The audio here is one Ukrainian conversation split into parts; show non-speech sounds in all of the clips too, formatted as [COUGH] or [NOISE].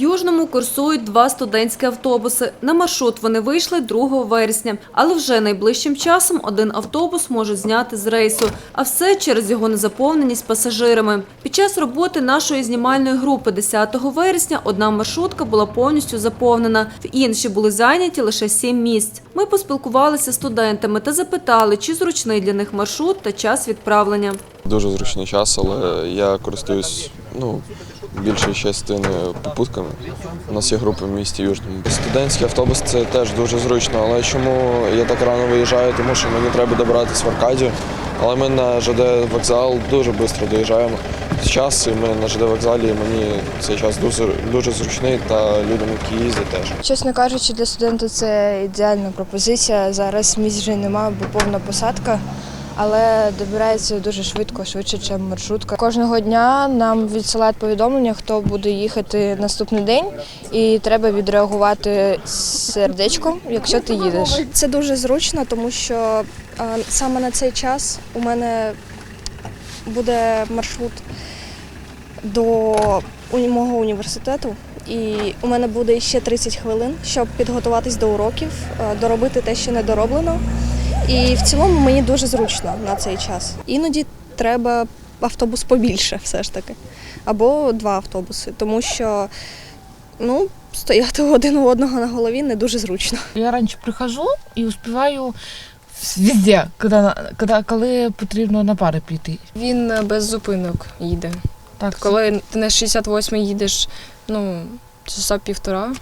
Южному курсують два студентські автобуси. На маршрут вони вийшли 2 вересня, але вже найближчим часом один автобус можуть зняти з рейсу, а все через його незаповненість пасажирами. Під час роботи нашої знімальної групи 10 вересня одна маршрутка була повністю заповнена, в інші були зайняті лише 7 місць. Ми поспілкувалися з студентами та запитали, чи зручний для них маршрут та час відправлення. Дуже зручний час, але я користуюсь ну, більшою частиною попутками. У нас є групи в місті Южному. Студентський автобус це теж дуже зручно, але чому я так рано виїжджаю? Тому що мені треба добиратись в Аркадію. Але ми на ЖД вокзал дуже швидко доїжджаємо. Час і ми на ЖД вокзалі, мені цей час дуже, дуже зручний та людям, які їздять теж. Чесно кажучи, для студента це ідеальна пропозиція. Зараз місць вже немає, бо повна посадка. Але добирається дуже швидко, швидше, ніж маршрутка. Кожного дня нам відсилають повідомлення, хто буде їхати наступний день, і треба відреагувати сердечком, якщо ти їдеш. Це дуже зручно, тому що е, саме на цей час у мене буде маршрут до мого університету. І у мене буде ще 30 хвилин, щоб підготуватись до уроків, е, доробити те, що не дороблено. І в цілому мені дуже зручно на цей час. Іноді треба автобус побільше, [LAUGHS] все ж таки, або два автобуси, тому що ну, стояти [LAUGHS] один у одного на голові не дуже зручно. Я раніше прихожу і успіваю везде, коли, коли, коли потрібно на пари піти. Він без зупинок їде. Так, Коли ти на 68 їдеш, ну, часа півтора,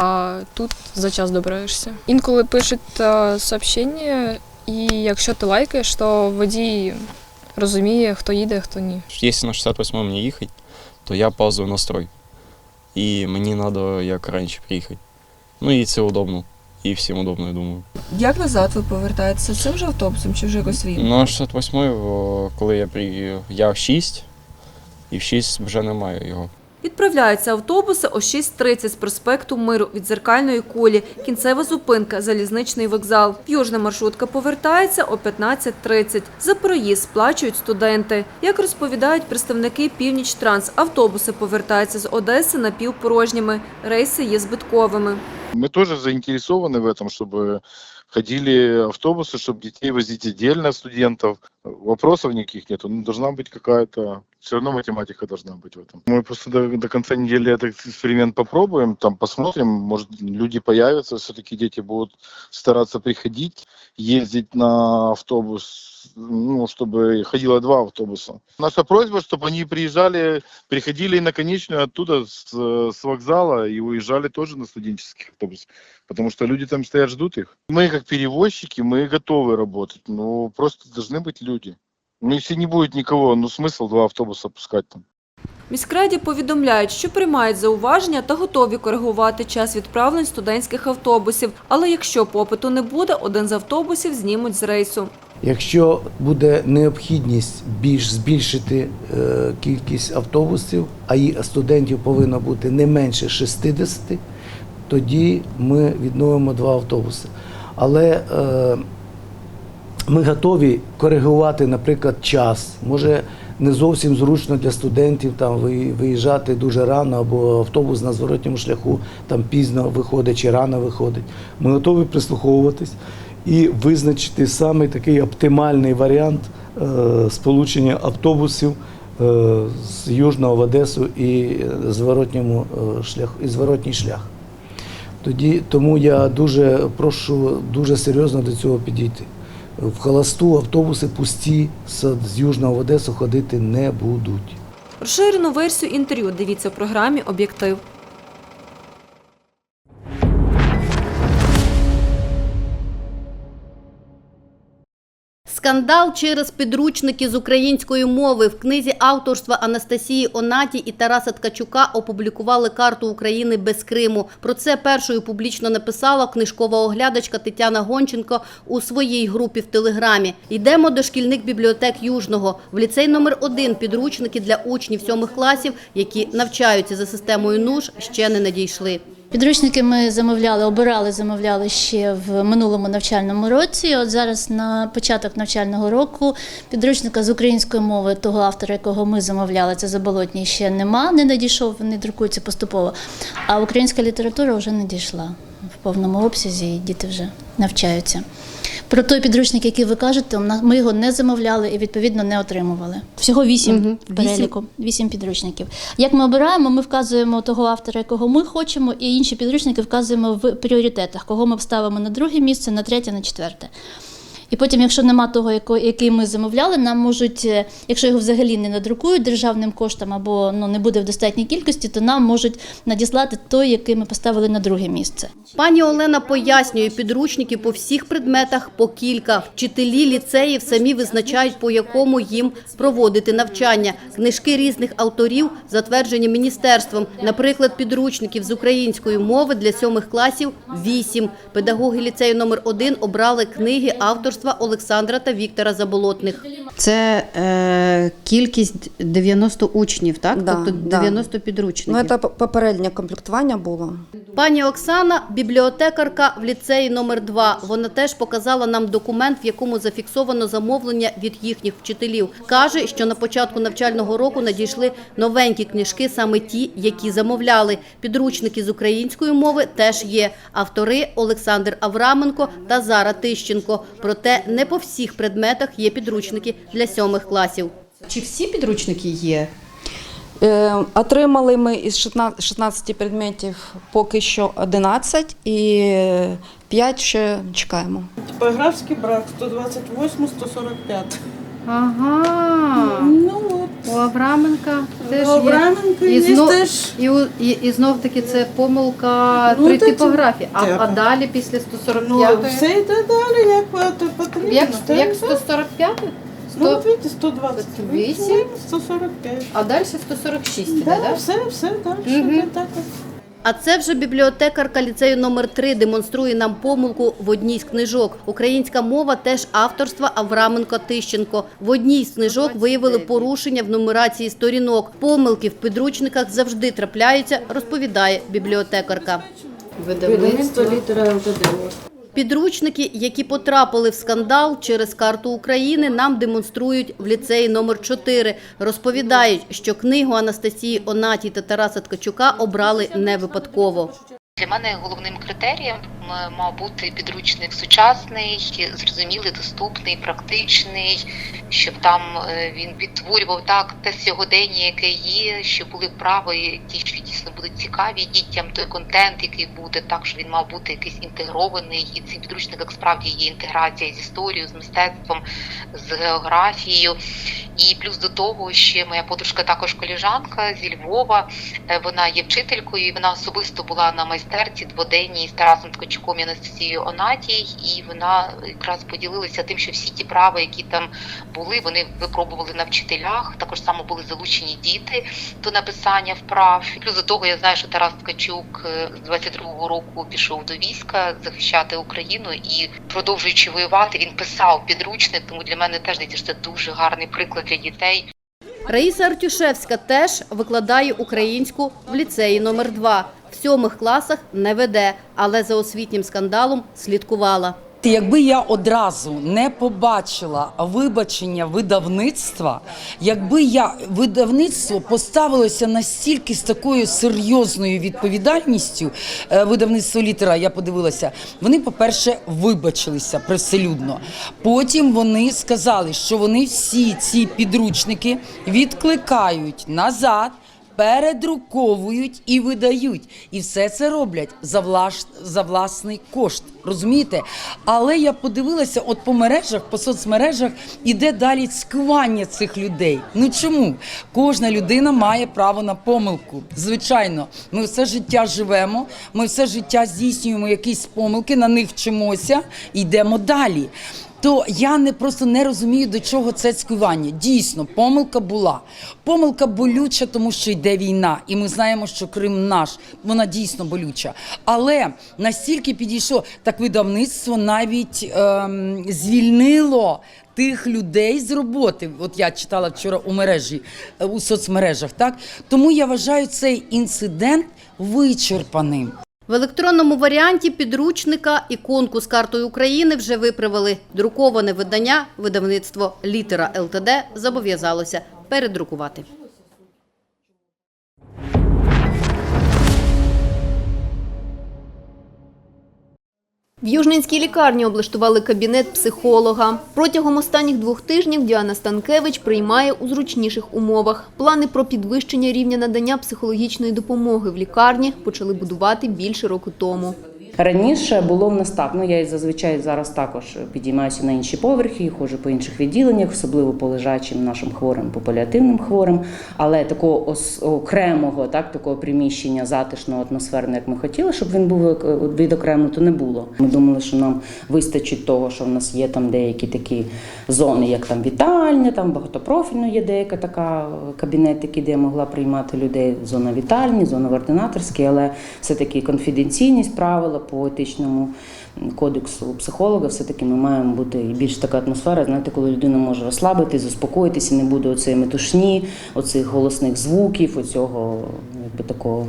а тут за час добираєшся. Інколи пишуть е, сообщення, і якщо ти лайкаєш, то водій розуміє, хто їде, хто ні. Якщо на 68 мені їхати, то я паузую настрой. І мені треба як раніше приїхати. Ну і це удобно. І всім удобно, я думаю. Як назад ви повертаєтеся? Цим же автобусом чи вже якось своїм? Ну, а 68 коли я приїхав, я в 6, і в 6 вже немає його. Відправляються автобуси о 6.30 з проспекту Миру від Зеркальної кулі. Кінцева зупинка – залізничний вокзал. Южна маршрутка повертається о 15.30. За проїзд сплачують студенти. Як розповідають представники «Північ-Транс», автобуси повертаються з Одеси напівпорожніми. Рейси є збитковими. Мы тоже заинтересованы в этом, чтобы ходили автобусы, чтобы детей возить отдельно студентов. Вопросов никаких нету. Ну, должна быть какая-то... Все равно математика должна быть в этом. Мы просто до, до конца недели этот эксперимент попробуем, там посмотрим, может люди появятся, все-таки дети будут стараться приходить, ездить на автобус, ну, чтобы ходило два автобуса. Наша просьба, чтобы они приезжали, приходили на конечную оттуда с, с вокзала и уезжали тоже на студенческих автобусах, потому что люди там стоят, ждут их. Мы как перевозчики, мы готовы работать, но просто должны быть люди. Ну, если не будет никого, ну смысл два автобуса пускать там. Міськраді повідомляють, що приймають зауваження та готові коригувати час відправлень студентських автобусів. Але якщо попиту не буде, один з автобусів знімуть з рейсу. Якщо буде необхідність більш збільшити е, кількість автобусів, а і студентів повинно бути не менше 60, тоді ми відновимо два автобуси. Але е, ми готові коригувати, наприклад, час. Може, не зовсім зручно для студентів там виїжджати дуже рано, або автобус на зворотньому шляху там пізно виходить чи рано виходить. Ми готові прислуховуватись і визначити саме такий оптимальний варіант е, сполучення автобусів е, з Южного в Одесу і е, зворотньому е, шлях, і зворотній шлях. Тоді, тому я дуже прошу дуже серйозно до цього підійти. В холосту автобуси пусті з, Южного Одесу ходити не будуть. Розширену версію інтерв'ю дивіться в програмі «Об'єктив». Скандал через підручники з української мови в книзі авторства Анастасії Онаті і Тараса Ткачука опублікували карту України без Криму. Про це першою публічно написала книжкова оглядачка Тетяна Гонченко у своїй групі в Телеграмі. Йдемо до шкільних бібліотек Южного. В ліцей номер один підручники для учнів сьомих класів, які навчаються за системою НУШ, ще не надійшли. Підручники ми замовляли, обирали, замовляли ще в минулому навчальному році. От зараз на початок навчального року підручника з української мови, того автора, якого ми замовляли, це заболотній ще нема, не надійшов, вони друкуються поступово. А українська література вже надійшла в повному обсязі, і діти вже навчаються. Про той підручник, який ви кажете, ми його не замовляли і відповідно не отримували. Всього вісім угу. переліку, вісім підручників. Як ми обираємо, ми вказуємо того автора, якого ми хочемо, і інші підручники вказуємо в пріоритетах, кого ми вставимо на друге місце, на третє, на четверте. І потім, якщо нема того, який ми замовляли, нам можуть, е, якщо його взагалі не надрукують державним коштом або ну, не буде в достатній кількості, то нам можуть надіслати той, який ми поставили на друге місце. Пані Олена пояснює, підручників по всіх предметах по кілька. Вчителі ліцеїв самі визначають, по якому їм проводити навчання. Книжки різних авторів затверджені міністерством. Наприклад, підручників з української мови для сьомих класів – вісім. Педагоги ліцею номер один обрали книги авторства Олександра та Віктора Заболотних. Це е, кількість 90 учнів, так? Да, тобто да. підручників. Ну, це попереднє комплектування було. Пані Оксана – бібліотекарка в ліцеї номер 2 Вона теж показала нам документ, в якому зафіксовано замовлення від їхніх вчителів. Каже, що на початку навчального року надійшли новенькі книжки, саме ті, які замовляли. Підручники з української мови теж є. Автори – Олександр Авраменко та Зара Тищенко. Проте не по всіх предметах є підручники для сьомих класів. Чи всі підручники є? Е, отримали ми із 16 16 предметів поки що 11 і 5 ще чекаємо. Типографський брак 128, 145. Ага. Ну от. У Авраменка теж У Авраменка є. І знов, теж. і, у- і, і знов таки це помилка Ну, при та це- типографії. А, а далі після Ну, 145 все йде далі, як от потрібно. як, Так, як так. 145 Ну, 100, от видите, 128, 8. 145. а далі 146 іде, Да, да? все, все. Мгм. йде так от. А це вже бібліотекарка ліцею номер 3 демонструє нам помилку в одній з книжок. Українська мова теж авторства Авраменко Тищенко. В одній з книжок виявили порушення в нумерації сторінок. Помилки в підручниках завжди трапляються, розповідає бібліотекарка. Видавництво. літера ЛТД. Підручники, які потрапили в скандал через карту України, нам демонструють в ліцеї номер 4 Розповідають, що книгу Анастасії Онатій та Тараса Ткачука обрали не випадково. Для мене головним критерієм мав бути підручник сучасний, зрозумілий, доступний, практичний, щоб там е, він відтворював так те сьогодення, яке є, щоб були вправи, ті, що дійсно будуть цікаві дітям, той контент, який буде, так що він мав бути якийсь інтегрований, і цей підручник як справді є інтеграція з історією, з мистецтвом, з географією. І плюс до того, ще моя подружка також коліжанка зі Львова. Е, Вона є вчителькою, і вона особисто була на майстерці дводенній з Тарасом Ткачуком і Анастасією Онатій, і вона якраз поділилася тим, що всі ті прави, які там були, вони випробували на вчителях. Також само були залучені діти до написання вправ. Плюс до того, я знаю, що Тарас Ткачук е, з 22-го року пішов до війська захищати Україну і продовжуючи воювати, він писав підручник. Тому для мене теж здається, що це дуже гарний приклад для дітей. Раїса Артюшевська теж викладає українську в ліцеї номер 2 В сьомих класах не веде, але за освітнім скандалом слідкувала. Якби я одразу не побачила вибачення видавництва, якби я видавництво поставилося настільки з такою серйозною відповідальністю, е, видавництво літера, я подивилася, вони, по-перше, вибачилися привселюдно. Потім вони сказали, що вони всі ці підручники відкликають назад. Передруковують і видають, і все це роблять за влаш... за власний кошт. Розумієте? Але я подивилася, от по мережах, по соцмережах іде далі цькування цих людей. Ну чому? Кожна людина має право на помилку. Звичайно, ми все життя живемо, ми все життя здійснюємо якісь помилки, на них вчимося йдемо далі. То я не просто не розумію, до чого це цькування. Дійсно, помилка була. Помилка болюча, тому що йде війна, і ми знаємо, що Крим наш. Вона дійсно болюча. Але настільки підійшло, так видавництво навіть ем, звільнило. Тих людей з роботи, от я читала вчора у мережі е, у соцмережах, так тому я вважаю цей інцидент вичерпаним. В електронному варіанті підручника іконку з картою України вже виправили. Друковане видання видавництво Літера ЛТД зобов'язалося передрукувати. В Южненській лікарні облаштували кабінет психолога. Протягом останніх двох тижнів Діана Станкевич приймає у зручніших умовах. Плани про підвищення рівня надання психологічної допомоги в лікарні почали будувати більше року тому. Раніше було в нас так. Ну я зазвичай зараз також підіймаюся на інші поверхи, ходжу по інших відділеннях, особливо по лежачим нашим хворим, по паліативним хворим. Але такого окремого, так такого приміщення затишного, атмосферного, як ми хотіли, щоб він був е, відокремлено, то не було. Ми думали, що нам вистачить того, що в нас є там деякі такі зони, як там вітальня, там багатопрофільно є деяка така е, кабінетики, де могла приймати людей. Зона вітальні, зона в ординаторській, але все-таки конфіденційність правила по етичному кодексу психолога, все-таки ми маємо бути більш така атмосфера, знаєте, коли людина може розслабитись, заспокоїтися, не буде оцеї метушні, оцих голосних звуків, оцього якби такого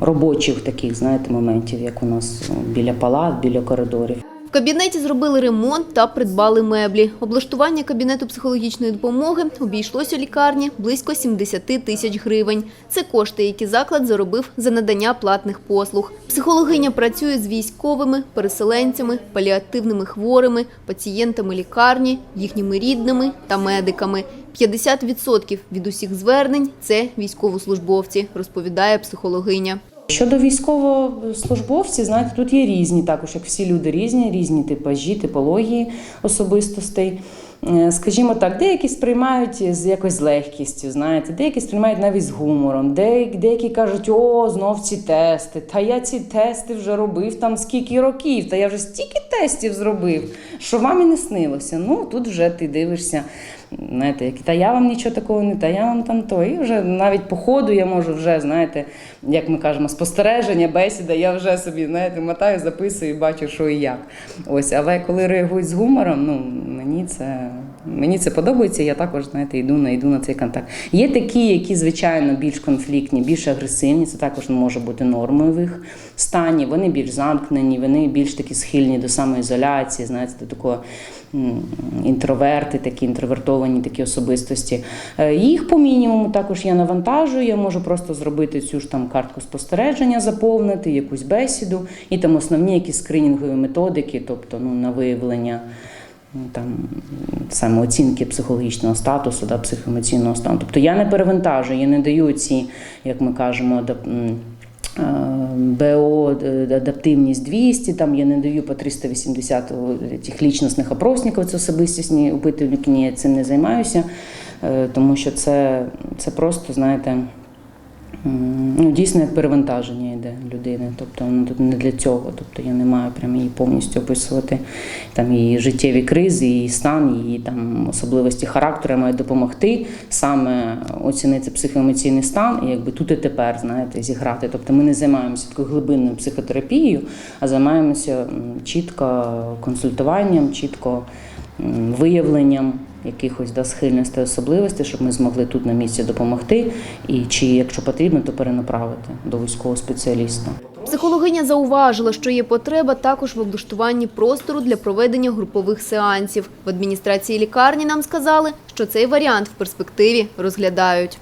робочих таких, знаєте, моментів, як у нас біля палат, біля коридорів. Кабінеті зробили ремонт та придбали меблі. Облаштування кабінету психологічної допомоги обійшлося лікарні близько 70 тисяч гривень. Це кошти, які заклад заробив за надання платних послуг. Психологиня працює з військовими, переселенцями, паліативними хворими, пацієнтами лікарні, їхніми рідними та медиками. 50% від усіх звернень – це військовослужбовці, розповідає психологиня. Щодо військовослужбовців, знаєте, тут є різні, також як всі люди різні, різні типажі, типології особистостей. Е, Скажімо так, деякі сприймають з якось легкістю, знаєте, деякі сприймають навіть з гумором, деякі кажуть, о, знов ці тести. Та я ці тести вже робив там скільки років, та я вже стільки тестів зробив, що вам і не снилося. Ну тут вже ти дивишся. Знаєте, які, та я вам нічого такого не, та я вам там то. І вже навіть по ходу я можу вже, знаєте, як ми кажемо, спостереження, бесіда, я вже собі, знаєте, мотаю, записую і бачу, що і як. Ось, але коли реагують з гумором, ну мені це. Мені це подобається, я також знаєте, йду на йду на цей контакт. Є такі, які звичайно більш конфліктні, більш агресивні. Це також може бути нормою в їх стані. Вони більш замкнені, вони більш такі схильні до самоізоляції, знаєте, до такого інтроверти, такі інтровертовані такі особистості. Е, Їх по мінімуму також я навантажую. Я можу просто зробити цю ж там картку спостереження, заповнити, якусь бесіду і там основні якісь скринінгові методики, тобто ну, на виявлення. Там саме оцінки психологічного статусу, да, психоемоційного стану. Тобто я не перевантажую, я не даю ці, як ми кажемо, БО е, адаптивність 200, там я не даю по 380 тих лічностних опросників, це особистісні опитувальники, ні, я цим не займаюся, е, тому що це, це просто, знаєте, ну, дійсно як перевантаження йде людини. Тобто воно тут не для цього. Тобто я не маю прямо її повністю описувати там її життєві кризи, її стан, її там особливості характеру я маю допомогти саме оцінити психоемоційний стан і якби тут і тепер, знаєте, зіграти. Тобто ми не займаємося такою глибинною психотерапією, а займаємося чітко консультуванням, чітко виявленням якихось да, схильностей, особливостей, щоб ми змогли тут на місці допомогти, і чи, якщо потрібно, то перенаправити до військового спеціаліста. Психологиня зауважила, що є потреба також в облаштуванні простору для проведення групових сеансів. В адміністрації лікарні нам сказали, що цей варіант в перспективі розглядають.